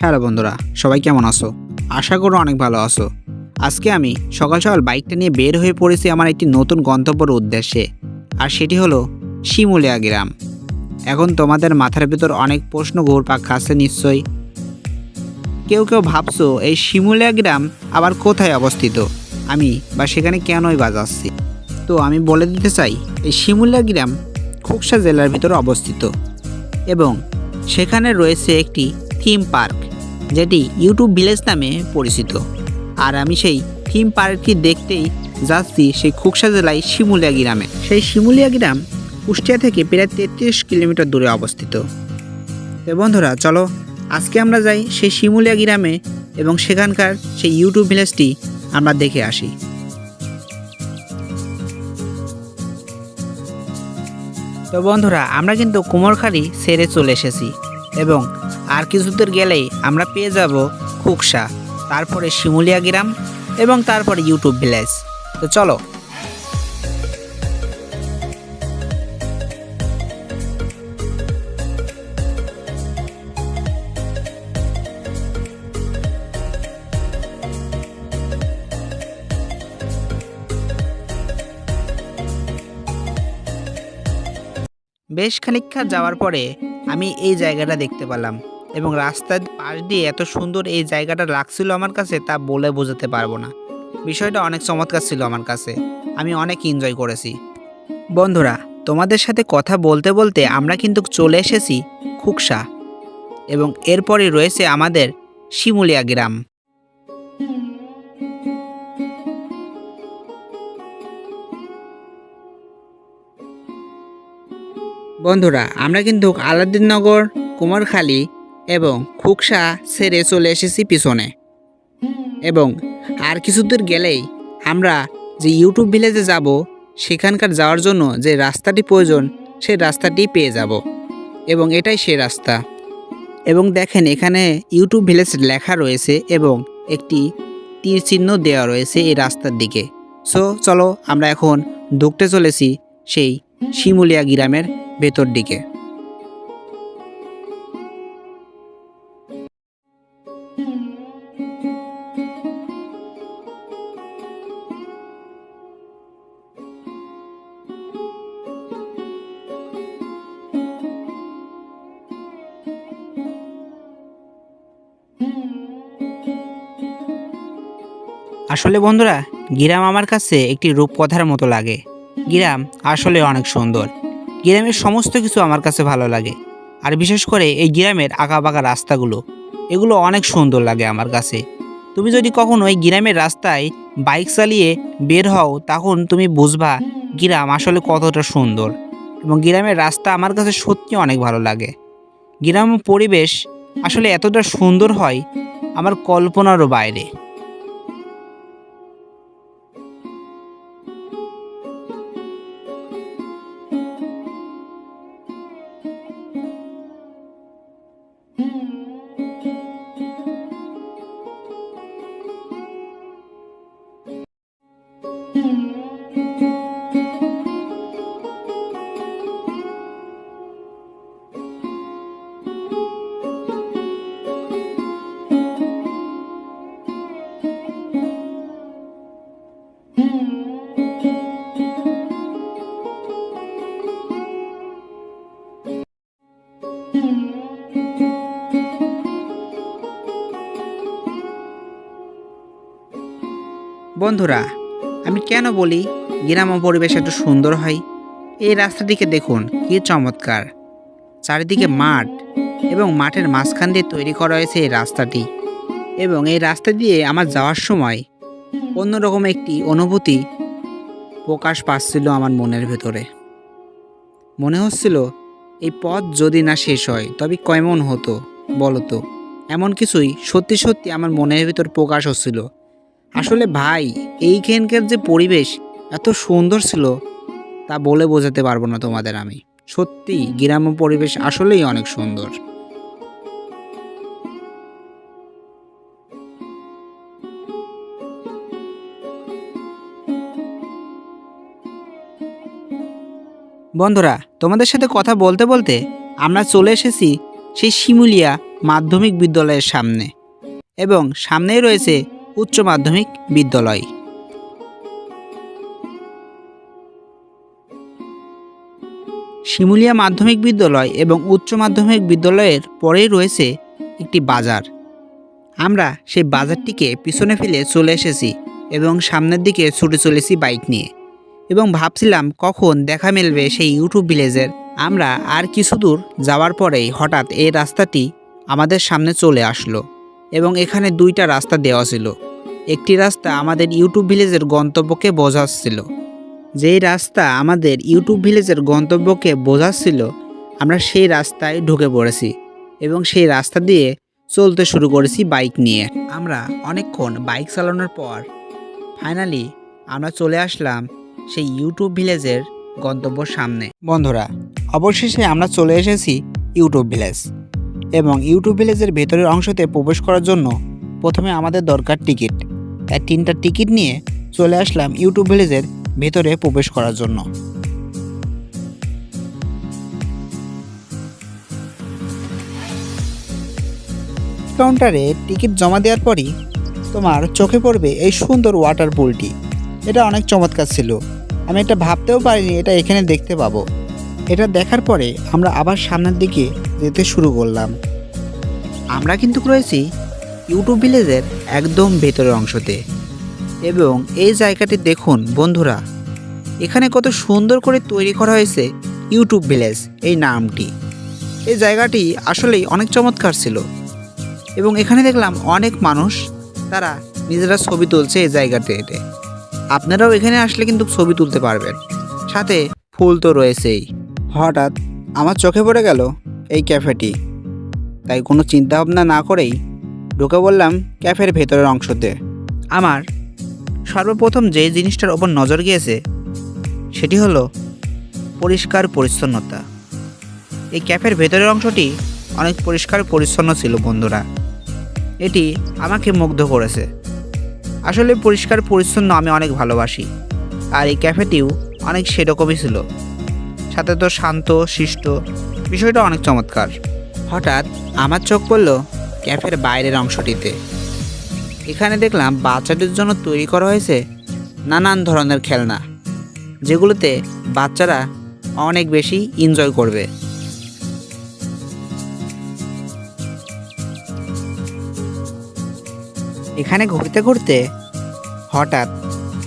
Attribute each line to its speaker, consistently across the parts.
Speaker 1: Hello বন্ধুরা, সবাই কেমন আছো? আশা করো অনেক ভালো আছো। আজকে আমি সকাল সকাল বাইকটা নিয়ে বের হয়ে পড়েছি আমার একটি নতুন গন্তব্যর উদ্দেশ্যে, আর সেটি হলো শিমুলিয়া গ্রাম। এখন তোমাদের মাথার ভিতর অনেক প্রশ্ন ঘুরপাক খাচ্ছে নিশ্চয়ই। কেউ কেউ ভাবছ, এই শিমুলিয়া গ্রাম আবার কোথায় অবস্থিত? আমি বা সেখানে কেনই বাজাচ্ছি তো আমি বলে দিতে চাই, এই শিমুলিয়া গ্রাম খুকসা জেলার ভিতরে অবস্থিত এবং সেখানে রয়েছে একটি থিম পার্ক। যেটি ইউটিউব ভিলেজ নামে পরিচিত। আর আমি সেই থিম পার্কটি দেখতেই যাচ্ছি সেই খুকসা জেলায় শিমুলিয়া গ্রামে। সেই শিমুলিয়া গ্রাম কুষ্টিয়া থেকে প্রায় তেত্রিশ কিলোমিটার দূরে অবস্থিত। তো বন্ধুরা, চলো আজকে আমরা যাই সেই শিমুলিয়া গ্রামে এবং সেখানকার সেই ইউটিউব ভিলেজটি আমরা দেখে আসি। তো বন্ধুরা, আমরা কিন্তু কুমোরখালি সেরে চলে এসেছি এবং আর কিছু দূর গেলেই আমরা পেয়ে যাব খুকসা, তারপরে শিমুলিয়া গ্রাম এবং তারপরে ইউটিউব ভিলেজ। তো চলো। বেশ খানিকক্ষণ যাওয়ার পরে আমি এই জায়গাটা দেখতে পেলাম। এবং রাস্তার পাশ দিয়ে এত সুন্দর এই জায়গাটা লাগছিল আমার কাছে তা বলে বোঝাতে পারব না। বিষয়টা অনেক চমৎকার ছিল আমার কাছে। আমি অনেক এনজয় করেছি। বন্ধুরা, তোমাদের সাথে কথা বলতে বলতে আমরা কিন্তু চলে এসেছি খুকসা এবং এরপরে রয়েছে আমাদের শিমুলিয়া গ্রাম। বন্ধুরা, আমরা কিন্তু আলাদিননগর কুমারখালী এবং খুকসা ছেড়ে চলে এসেছি পিছনে। এবং আর কিছু দূর গেলেই আমরা যে ইউটিউব ভিলেজে যাব, সেখানকার যাওয়ার জন্য যে রাস্তাটি প্রয়োজন সেই রাস্তাটি পেয়ে যাব। এবং এটাই সে রাস্তা। এবং দেখেন, এখানে ইউটিউব ভিলেজ লেখা রয়েছে এবং একটি তীর চিহ্ন দেওয়া রয়েছে এই রাস্তার দিকে। সো, চলো আমরা এখন ঢুকতে চলেছি সেই শিমুলিয়া গ্রামের ভেতর দিকে। আসলে বন্ধুরা, গ্রাম আমার কাছে একটি রূপকথার মতো লাগে। গ্রাম আসলে অনেক সুন্দর। গ্রামের সমস্ত কিছু আমার কাছে ভালো লাগে। আর বিশেষ করে এই গ্রামের আঁকাবাঁকা রাস্তাগুলো, এগুলো অনেক সুন্দর লাগে আমার কাছে। তুমি যদি কখনো এই গ্রামের রাস্তায় বাইক চালিয়ে বের হও, তখন তুমি বুঝবা গ্রাম আসলে কতটা সুন্দর। এবং গ্রামের রাস্তা আমার কাছে সত্যি অনেক ভালো লাগে। গ্রাম পরিবেশ আসলে এতটা সুন্দর হয় আমার কল্পনারও বাইরে। বন্ধুরা, আমি কেন বলি গ্রাম পরিবেশ একটু সুন্দর হয়? এই রাস্তাটিকে দেখুন, কি চমৎকার। চারিদিকে মাঠ এবং মাঠের মাঝখান দিয়ে তৈরি করা হয়েছে এই রাস্তাটি। এবং এই রাস্তা দিয়ে আমার যাওয়ার সময় অন্যরকম একটি অনুভূতি প্রকাশ পাচ্ছিল আমার মনের ভেতরে। মনে হচ্ছিল, এই পথ যদি না শেষ হয়, তবে কেমন হতো বলো তো এমন কিছুই সত্যি সত্যি আমার মনের ভিতর প্রকাশ হচ্ছিল। আসলে ভাই এইখানকার যে পরিবেশ এত সুন্দর ছিল, তা বলে বোঝাতে পারব না তোমাদের আমি। সত্যি গ্রাম্য পরিবেশ আসলেই অনেক সুন্দর। বন্ধুরা, তোমাদের সাথে কথা বলতে বলতে আমরা চলে এসেছি সেই শিমুলিয়া মাধ্যমিক বিদ্যালয়ের সামনে। এবং সামনেই রয়েছে উচ্চ মাধ্যমিক বিদ্যালয়। শিমুলিয়া মাধ্যমিক বিদ্যালয় এবং উচ্চ মাধ্যমিক বিদ্যালয়ের পরেই রয়েছে একটি বাজার। আমরা সেই বাজারটিকে পিছনে ফেলে চলে এসেছি এবং সামনের দিকে ছুটে চলেছি বাইক নিয়ে এবং ভাবছিলাম কখন দেখা মিলবে সেই ইউটিউব ভিলেজের। আমরা আর কিছু দূর যাওয়ার পরেই হঠাৎ এই রাস্তাটি আমাদের সামনে চলে আসলো এবং এখানে দুইটা রাস্তা দেওয়া ছিল। একটি রাস্তা আমাদের ইউটিউব ভিলেজের গন্তব্যকে বোঝাচ্ছিল। যেই রাস্তা আমাদের ইউটিউব ভিলেজের গন্তব্যকে বোঝাচ্ছিল, আমরা সেই রাস্তায় ঢুকে পড়েছি এবং সেই রাস্তা দিয়ে চলতে শুরু করেছি বাইক নিয়ে। আমরা অনেকক্ষণ বাইক চালানোর পর ফাইনালি আমরা চলে আসলাম সেই ইউটিউব ভিলেজের গন্তব্যর সামনে। বন্ধুরা, অবশেষে আমরা চলে এসেছি ইউটিউব ভিলেজ এবং ইউটিউব ভিলেজের ভেতরের অংশতে প্রবেশ করার জন্য প্রথমে আমাদের দরকার টিকিট। তাই তিনটা টিকিট নিয়ে চলে আসলাম ইউটিউব ভিলেজের ভেতরে প্রবেশ করার জন্য। কাউন্টারে টিকিট জমা দেওয়ার পরই তোমার চোখে পড়বে এই সুন্দর ওয়াটার পুলটি এটা অনেক চমৎকার ছিল। আমি এটা ভাবতেও পারিনি এটা এখানে দেখতে পাবো। এটা দেখার পরে আমরা আবার সামনের দিকে যেতে শুরু করলাম। আমরা কিন্তু রয়েছি ইউটিউব ভিলেজের একদম ভেতরের অংশতে। এবং এই জায়গাটি দেখুন, বন্ধুরা, এখানে কত সুন্দর করে তৈরি করা হয়েছে ইউটিউব ভিলেজ এই নামটি। এই জায়গাটি আসলেই অনেক চমৎকার ছিল। এবং এখানে দেখলাম অনেক মানুষ, তারা নিজেরা ছবি তুলছে এই জায়গাটিতে। আপনারাও এখানে আসলে কিন্তু ছবি তুলতে পারবেন। সাথে ফুল তো রয়েছেই। হঠাৎ আমার চোখে পড়ে গেল এই ক্যাফেটি। তাই কোনো চিন্তা ভাবনা না করেই ঢুকে বললাম, ক্যাফের ভেতরের অংশতে। আমার সর্বপ্রথম যে জিনিসটার ওপর নজর গিয়েছে, সেটি হলো পরিষ্কার পরিচ্ছন্নতা। এই ক্যাফের ভেতরের অংশটি অনেক পরিষ্কার পরিচ্ছন্ন ছিল, বন্ধুরা। এটি আমাকে মুগ্ধ করেছে। আসলে পরিষ্কার পরিচ্ছন্ন আমি অনেক ভালোবাসি, আর এই ক্যাফেটিও অনেক সেরকমই ছিল। সাথে তো শান্ত, শিষ্ট, বিষয়টা অনেক চমৎকার। হঠাৎ আমার চোখ পড়ল ক্যাফের বাইরের অংশটিতে। এখানে দেখলাম বাচ্চাদের জন্য তৈরি করা হয়েছে নানান ধরনের খেলনা, যেগুলোতে বাচ্চারা অনেক বেশি এনজয় করবে। এখানে ঘুরতে ঘুরতে হঠাৎ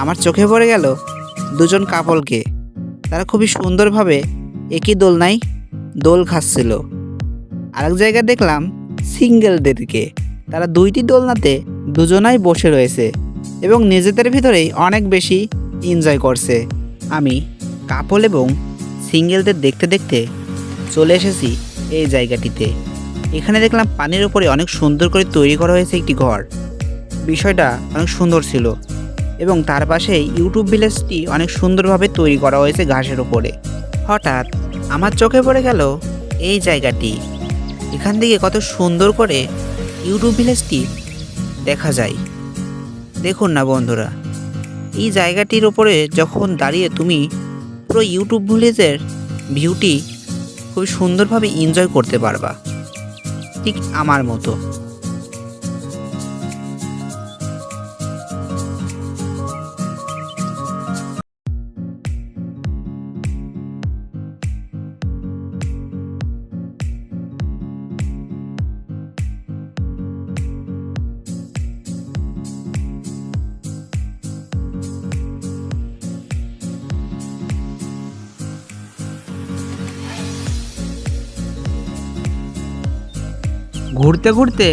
Speaker 1: আমার চোখে পড়ে গেল দুজন কাপলকে। তারা খুবই সুন্দরভাবে একই দোলনায় দোল খাচ্ছিল। আরেক জায়গায় দেখলাম সিঙ্গেলদেরকে। তারা দুইটি দোলনাতে দুজনাই বসে রয়েছে এবং নিজেদের ভিতরেই অনেক বেশি এনজয় করছে। আমি, কাপল এবং সিঙ্গেলদের দেখতে দেখতে চলে এসেছি এই জায়গাটিতে। এখানে দেখলাম পানির উপরে অনেক সুন্দর করে তৈরি করা হয়েছে একটি ঘর। বিষয়টা অনেক সুন্দর ছিল এবং তার পাশে ইউটিউব ভিলেজটি অনেক সুন্দরভাবে তৈরি করা হয়েছে ঘাসের উপরে। হঠাৎ আমার চোখে পড়ে গেল এই জায়গাটি। এখান থেকে কত সুন্দর করে ইউটিউব ভিলেজটি দেখা যায়। দেখুন না বন্ধুরা, এই জায়গাটির ওপরে যখন দাঁড়িয়ে তুমি পুরো ইউটিউব ভিলেজের ভিউটি খুব সুন্দরভাবে এনজয় করতে পারবা। ঠিক আমার মতো। ঘুরতে ঘুরতে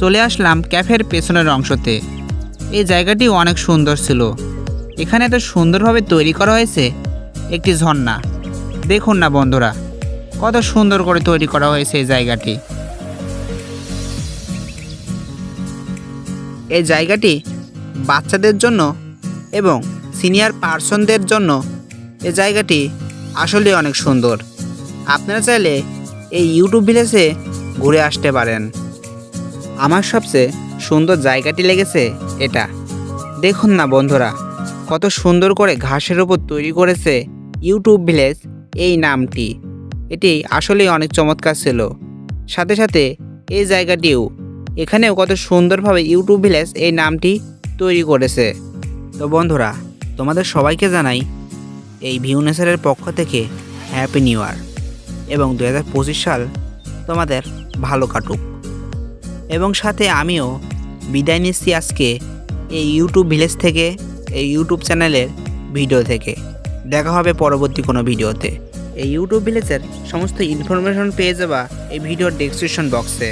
Speaker 1: চলে আসলাম ক্যাফের পেছনের অংশতে। এই জায়গাটি অনেক সুন্দর ছিল। এখানে এত সুন্দরভাবে তৈরি করা হয়েছে একটি ঝর্ণা। দেখুন না বন্ধুরা, কত সুন্দর করে তৈরি করা হয়েছে এই জায়গাটি। এই জায়গাটি বাচ্চাদের জন্য এবং সিনিয়র পার্সনদের জন্য এই জায়গাটি আসলে অনেক সুন্দর। আপনারা চাইলে এই ইউটিউব ভিলেজে ঘুরে আসতে পারেন। আমার সবচেয়ে সুন্দর জায়গাটি লেগেছে এটা। দেখুন না বন্ধুরা, কত সুন্দর করে ঘাসের ওপর তৈরি করেছে ইউটিউব ভিলেজ এই নামটি। এটি আসলেই অনেক চমৎকার ছিল। সাথে সাথে এই জায়গাটিও, এখানেও কত সুন্দরভাবে ইউটিউব ভিলেজ এই নামটি তৈরি করেছে। তো বন্ধুরা, তোমাদের সবাইকে জানাই এই ভিউ ভিউনেসারের পক্ষ থেকে হ্যাপি নিউ ইয়ার। এবং দু হাজার পঁচিশ সাল তোমাদের ভালো কাটুক। এবং সাথে আমিও বিদায় নিচ্ছি আজকে এই ইউটিউব ভিলেজ থেকে, এই ইউটিউব চ্যানেলের ভিডিও থেকে। দেখা হবে পরবর্তী কোনো ভিডিওতে। এই ইউটিউব ভিলেজের সমস্ত ইনফরমেশন পেয়ে যাবা এই ভিডিওর ডেসক্রিপশন বক্সে